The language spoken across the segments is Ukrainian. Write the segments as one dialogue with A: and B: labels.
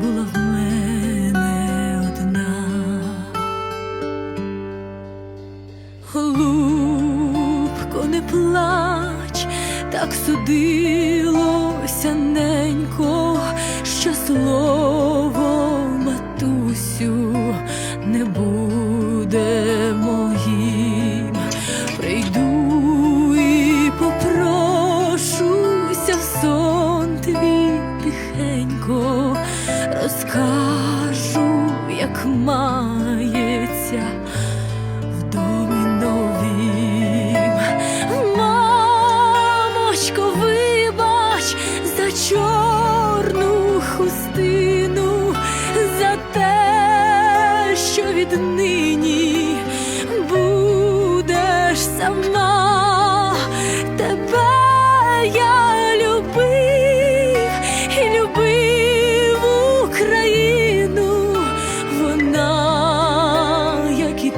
A: була в мене одна. Голубко, не плач, так судилося ненько, що слово матусю не буде моїм. Прийду і попрошуся сон твій тихенько, розкажу, як мається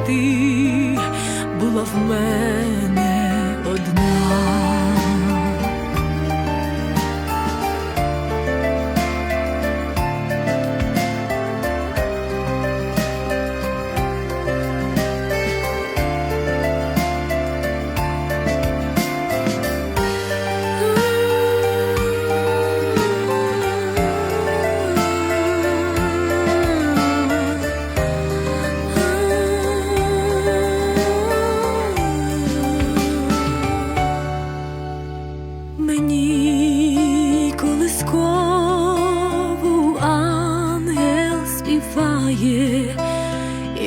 A: ти, була в мене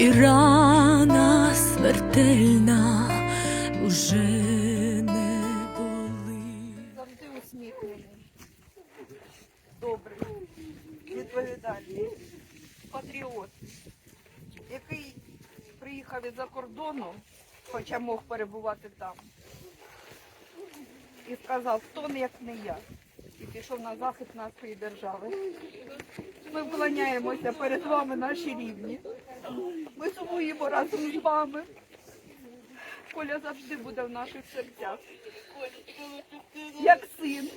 A: і рана смертельна уже не болить.
B: завжди усміхнений, добрий, відповідальний, патріот, який приїхав із-за кордону, хоча мог перебувати там, і сказав, хто не як не я, і пішов на захист нашої держави. Ми вклоняємося перед вами, наші рівні. Ми сумуємо разом з вами. Коля завжди буде в наших серцях. Як син,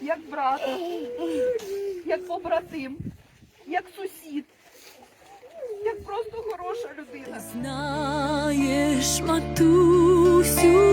B: як брат, як побратим, як сусід, як просто хороша людина.
A: Знаєш, матусю,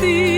A: ti.